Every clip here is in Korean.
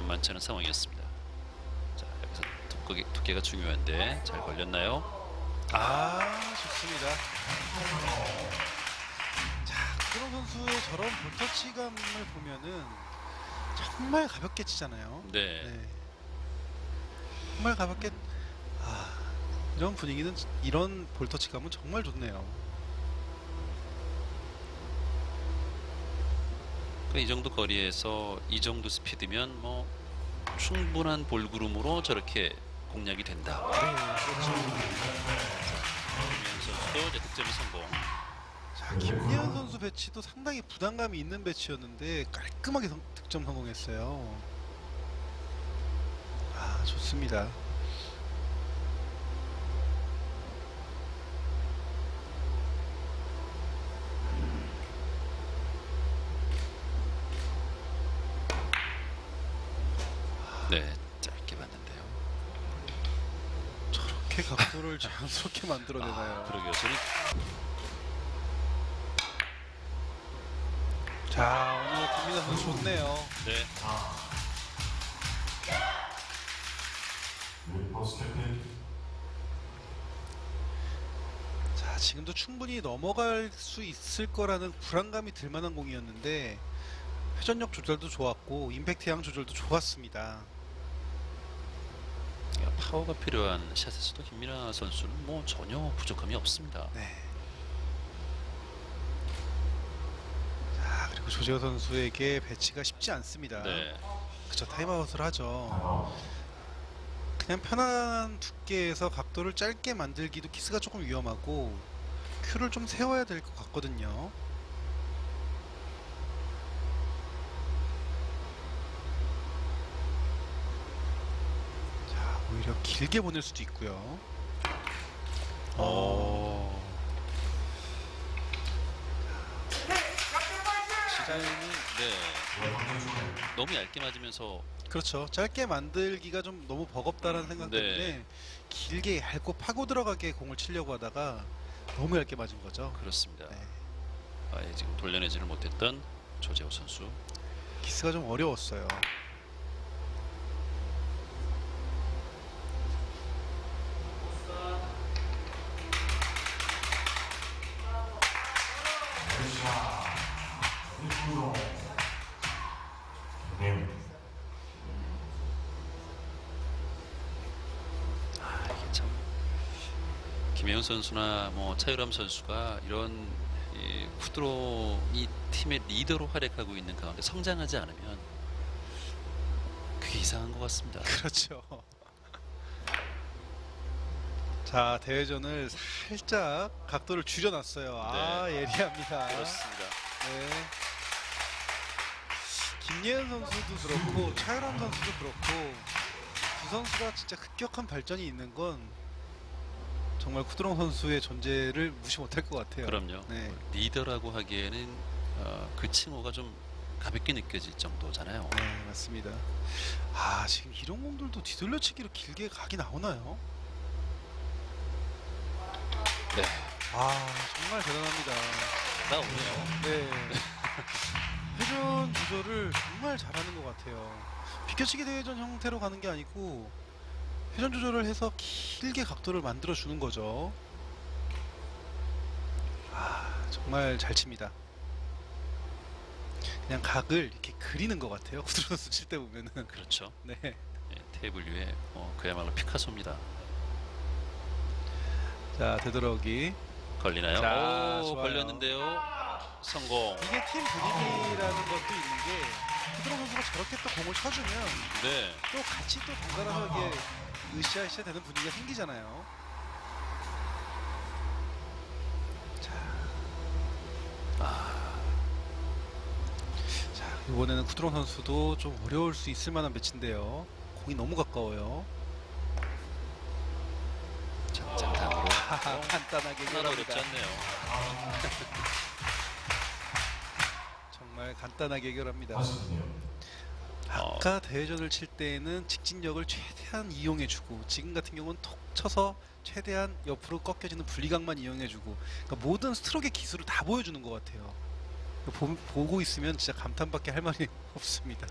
만만치 않은 상황이었습니다. 자 여기서 두께, 두께가 중요한데 잘 걸렸나요? 아 좋습니다. 자 구드론 선수의 저런 볼터치감을 보면은 정말 가볍게 치잖아요. 네. 네. 정말 가볍게 아 이런 분위기는 이런 볼터치감은 정말 좋네요. 그이 정도 거리에서 이 정도 스피드면 뭐 충분한 볼그룹으로 저렇게 공략이 된다. 네 그렇죠. 김현 선수도 이제 득점이 성공. 자 김예은 선수 배치도 상당히 부담감이 있는 배치였는데 깔끔하게 성- 득점 성공했어요. 아 좋습니다. 네, 짧게 봤는데요. 각도를 자연스럽게 만들어내나요? 그러게요. 저는 자 오늘 김민아 선수 좋네요. 네. 자 지금도 충분히 넘어갈 수 있을 거라는 불안감이 들 만한 공이었는데 회전력 조절도 좋았고 임팩트 양 조절도 좋았습니다. 파워가 필요한 샷에서도 김민아 선수는 뭐 전혀 부족함이 없습니다. 네. 자 그리고 조재호 선수에게 배치가 쉽지 않습니다. 네. 그쵸 타임아웃을 하죠. 그냥 편안한 두께에서 각도를 짧게 만들기도 키스가 조금 위험하고 큐를 좀 세워야 될 것 같거든요. 오히려 길게 보낼 수도 있고요. 어. 지금은 네. 너무 얇게 맞으면서 그렇죠. 짧게 만들기가 좀 너무 버겁다라는 생각 네. 때문에 길게 얇고 파고 들어가게 공을 치려고 하다가 너무 얇게 맞은 거죠. 그렇습니다. 네. 아예 지금 돌려내지를 못했던 조재호 선수. 키스가 좀 어려웠어요. 선수나 뭐 차유람 선수가 이런 이 쿠드론이 팀의 리더로 활약하고 있는 가운데 성장하지 않으면 그게 이상한 것 같습니다. 그렇죠. 자 대회전을 살짝 각도를 줄여놨어요. 아 예리합니다. 그렇습니다. 네. 김예은 선수도 그렇고 차유람 선수도 그렇고 두 선수가 진짜 급격한 발전이 있는 건 정말 쿠드롱 선수의 존재를 무시 못할 것 같아요. 그럼요. 네. 리더라고 하기에는 어, 그 칭호가 좀 가볍게 느껴질 정도잖아요. 네 맞습니다. 아 지금 이런 공들도 뒤돌려치기로 길게 각이 나오나요? 네. 아 정말 대단합니다. 나오네요. 네. 회전 조절을 정말 잘하는 것 같아요. 비켜치기 대회전 형태로 가는 게 아니고 회전 조절을 해서 길게 각도를 만들어 주는 거죠. 아 정말 잘 칩니다. 그냥 각을 이렇게 그리는 것 같아요. 구드로 선수 칠 때 보면은. 그렇죠. 네. 예, 테이블 위에 어, 그야말로 피카소입니다. 자 되돌아오기. 걸리나요? 자, 오, 좋아요. 걸렸는데요. 성공. 이게 팀 분위기라는 것도 있는 게 구드로 선수가 저렇게 또 공을 쳐주면 네. 또 같이 또 번갈아가게 으쌰으쌰 되는 분위기가 생기잖아요. 자, 아, 자 이번에는 쿠드론 선수도 좀 어려울 수 있을 만한 매치인데요. 공이 너무 가까워요. 장장탕으로 하하, 간단하게 하나도 어렵지. 않네요. 정말 간단하게 해결합니다. 아까 대회전을 칠 때에는 직진력을 최대한 이용해주고 지금 같은 경우는 톡 쳐서 최대한 옆으로 꺾여지는 분리각만 이용해주고 그러니까 모든 스트로크의 기술을 다 보여주는 것 같아요. 보, 보고 있으면 진짜 감탄밖에 할 말이 없습니다.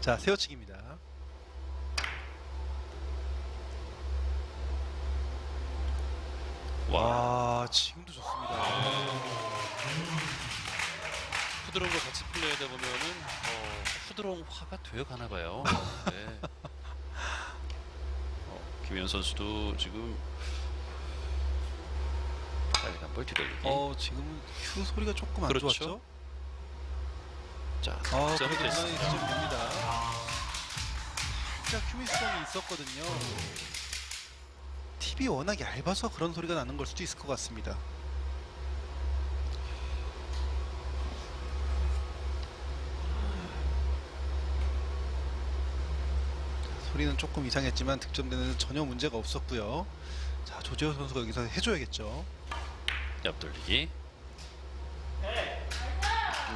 자 세워치기입니다. 와와 지금도 좋습니다. 거 같이 플레이하다 보면은 어, 부드러운 화가 되어 가나 봐요. 네. 어, 김현 선수도 지금 빨간 볼 뒤돌리기. 어 지금은 휴 소리가 조금 안 그렇죠. 좋았죠? 자, 아 그래도 됐습니다. 무난히 득점이 됩니다. 살짝 휴미성이 있었거든요. TV 워낙 얇아서 그런 소리가 나는 걸 수도 있을 것 같습니다. 소리는 조금 이상했지만 득점 되는 전혀 문제가 없었고요. 자 조재호 선수가 여기서 해줘야겠죠. 옆돌리기.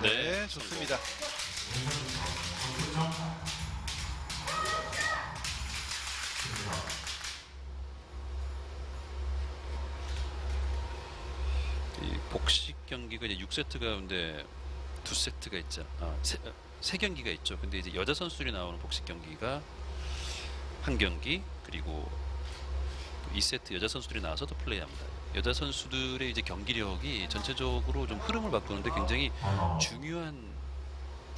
네, 좋습니다. 이 복식 경기가 이제 6세트 가운데 두 세트가 있죠. 아, 세, 어, 세 경기가 있죠. 근데 이제 여자 선수들이 나오는 복식 경기가 한 경기 그리고 2세트 여자 선수들이 나와서도 플레이합니다. 여자 선수들의 이제 경기력이 전체적으로 좀 흐름을 바꾸는데 굉장히 중요한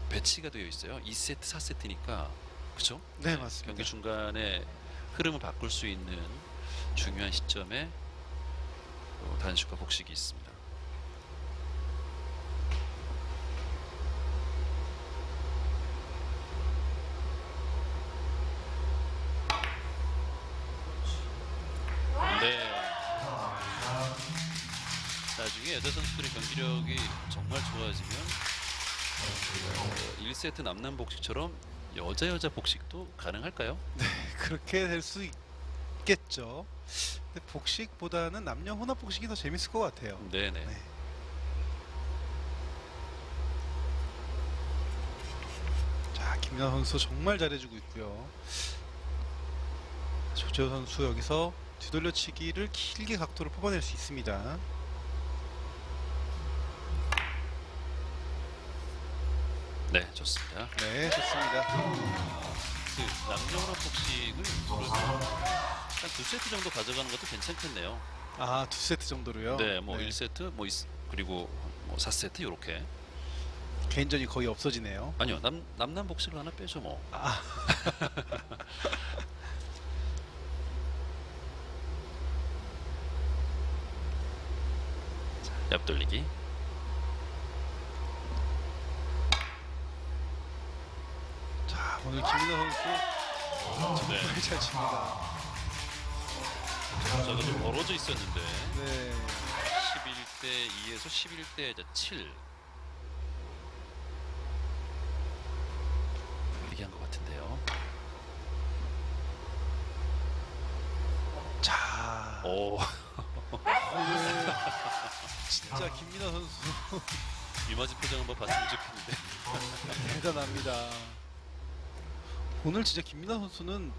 배치가 되어 있어요. 2세트, 4세트니까 그렇죠? 네 맞습니다. 경기 중간에 흐름을 바꿀 수 있는 중요한 시점에 어, 단식과 복식이 있습니다. 네. 나중에 여자 선수들의 경기력이 정말 좋아지면 어, 1세트 남남 복식처럼 여자 여자 복식도 가능할까요? 그렇게 될 수 있겠죠. 근데 복식보다는 남녀 혼합 복식이 더 재밌을 것 같아요. 네네. 네. 자, 김연아 선수 정말 잘해주고 있고요. 조재호 선수 여기서 뒤돌려치기를 길게 각도를 뽑아낼 수 있습니다. 네, 좋습니다. 네, 좋습니다. 그 남녀혼합 복식을 한두 세트 정도 가져가는 것도 괜찮겠네요. 아, 두 세트 정도로요. 네, 뭐 1세트, 뭐 2, 그리고 뭐 4세트 이렇게. 개인전이 거의 없어지네요. 아니요, 남 남남 복식을 하나 빼죠 뭐. 아, 옆돌리기. 자, 오늘 김민아 선수 네. 정말 잘 칩니다. 저도 좀 벌어져 있었는데 네. 11대 2에서 11대 7. 얘기한 것 같은데요. 자, 오, 오늘 진짜 김민아 선수 이마지 표정 한번 봤으면 좋겠는데. 대단합니다. 오늘 진짜 김민아 선수는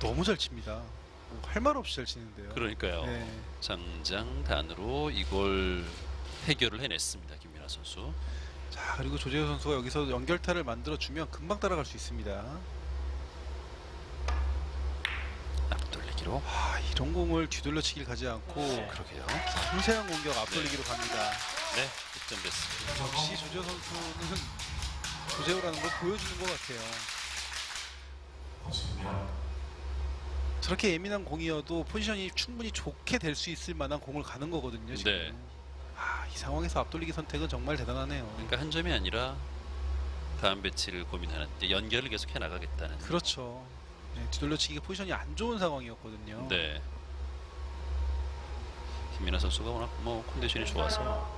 너무 잘 칩니다. 할 말 없이 잘 치는데요. 그러니까요. 네. 장장단으로 이걸 해결을 해냈습니다. 김민아 선수. 자 그리고 조재호 선수가 여기서 연결타를 만들어 주면 금방 따라갈 수 있습니다. 앞돌리기로. 아 이런 공을 뒤돌려치기를 가지 않고 그러게요. 섬세한 공격 앞돌리기로 갑니다. 네, 득점됐습니다. 역시 조재호 선수는 조재호라는 걸 보여주는 것 같아요. 저렇게 예민한 공이어도 포지션이 충분히 좋게 될 수 있을 만한 공을 가는 거거든요. 지금. 네. 아, 이 상황에서 앞돌리기 선택은 정말 대단하네요. 그러니까 한 점이 아니라 다음 배치를 고민하는 연결을 계속 해 나가겠다는. 그렇죠. 네, 뒤돌려치기 포지션이 안 좋은 상황이었거든요. 네. 김민아 선수가 워낙 뭐 컨디션이 좋아서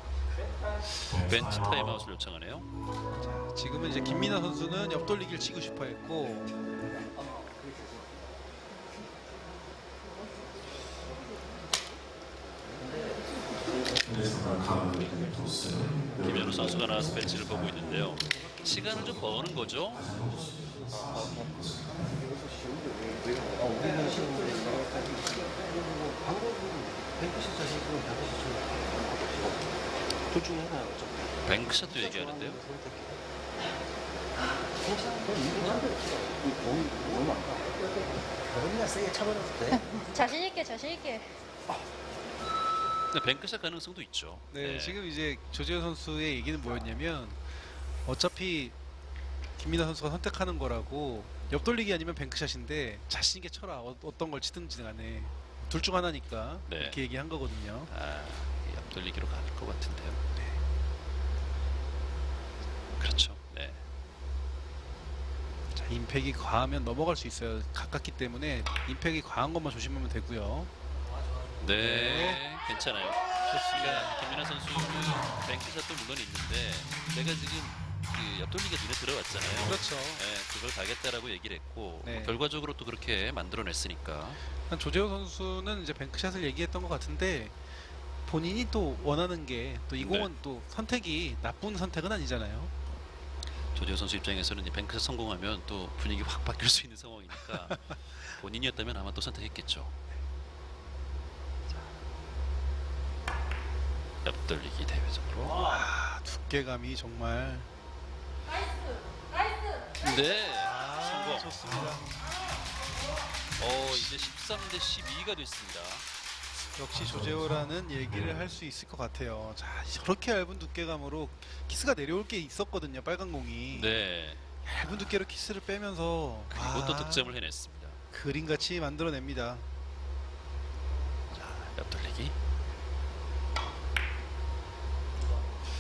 벤치 타임아웃을 요청하네요. 자, 지금은 이제 김민아 선수는 옆돌리기를 치고 싶어 했고 김현우 선수가 나와서 벤치를 보고 있는데요. 시간을 좀 버는 거죠. 둘 중에 하나 어쩌 뱅크샷도 얘기하는데요. 그냥 세게 차버려도 돼. 자신 있게 자신 있게. 근데 뱅크샷 가능성도 있죠. 네, 지금 이제 조재호 선수의 얘기는 뭐였냐면 어차피 김민아 선수가 선택하는 거라고 옆돌리기 아니면 뱅크샷인데 자신 있게 쳐라 어, 어떤 걸 치든지 간에 둘 중 하나니까 네. 이렇게 얘기한 거거든요. 아, 돌리기로 갈 것 같은데요. 그렇죠. 네. 자, 임팩이 과하면 넘어갈 수 있어요. 가깝기 때문에 임팩이 과한 것만 조심하면 되고요. 네, 괜찮아요. 그러니까 김민아 선수는 뱅크샷도 물론 있는데 내가 지금 그 옆돌리기가 눈에 들어왔잖아요. 그렇죠. 네, 그걸 가겠다라고 얘기를 했고 네. 뭐 결과적으로 또 그렇게 만들어냈으니까 한 조재호 선수는 이제 뱅크샷을 얘기했던 것 같은데 본인이 또 원하는 게 또이 네. 공은 또 선택이 나쁜 선택은 아니잖아요. 조재호 선수 입장에서는 이 뱅크샷 성공하면 또 분위기 확 바뀔 수 있는 상황이니까 본인이었다면 아마 또 선택했겠죠. 자, 옆돌리기 대회적으로. 아, 두께감이 정말 네, 아, 성공. 좋습니다. 어 이제 13 대 12가 됐습니다. 역시 조재호라는 얘기를 할 수 있을 것 같아요. 자, 저렇게 얇은 두께감으로 키스가 내려올 게 있었거든요. 빨간 공이 네, 얇은 두께로 키스를 빼면서 그리고 또 아, 득점을 해냈습니다. 그림같이 만들어냅니다. 옆돌리기.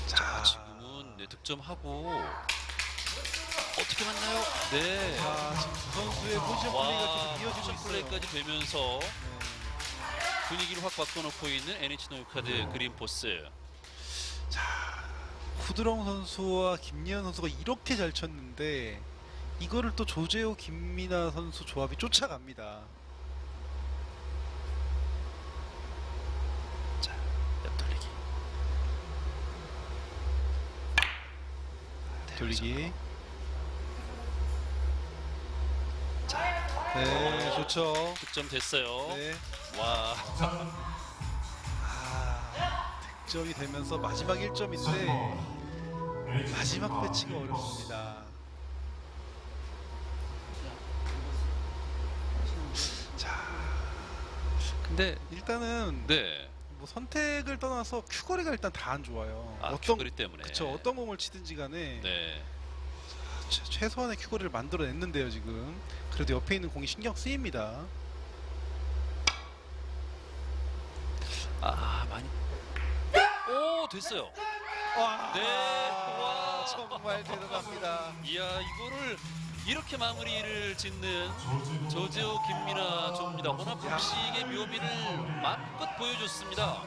자, 지금은 네, 득점하고 어떻게 맞나요? 네. 자, 지금 두 선수의 포지션 플레이가 와, 계속 이어지고 포지션 있어요. 플레이까지 되면서 네. 분위기를 확 바꿔놓고 있는 NH 노유카드 그린 포스. 자, 후드렁 선수와 김예현 선수가 이렇게 잘 쳤는데 이거를 또 조재호, 김민아 선수 조합이 쫓아갑니다. 자, 옆 돌리기. 돌리기. 네, 좋죠. 득점 됐어요. 네. 와, 아, 득점이 되면서 마지막 1점인데 마지막 배치가 어렵습니다. 자, 근데 일단은 네, 뭐 선택을 떠나서 큐거리가 일단 다 안 좋아요. 아, 어떤 큐거리 때문에. 그쵸 어떤 공을 치든지 간에 네, 최- 최소한의 큐거리를 만들어냈는데요 지금. 그래도 옆에 있는 공이 신경 쓰입니다. 아 많이. 오 됐어요. 와, 네, 와. 정말 대단합니다. 이야 이거를 이렇게 마무리를 짓는 조재호 김민아 조입니다. 혼합 복식의 묘미를 마음껏 보여줬습니다.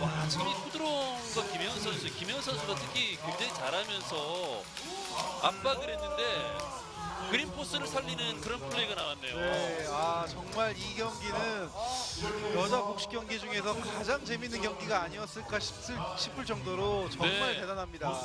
와 지금 이 후드롱과 김혜원 선수, 김혜원 선수가 특히 굉장히 잘하면서 압박을 했는데 그린 포스를 살리는 그런 플레이가 나왔네요. 네, 아 정말 이 경기는 여자 복식 경기 중에서 가장 재밌는 경기가 아니었을까 싶을, 싶을 정도로 정말 네. 대단합니다.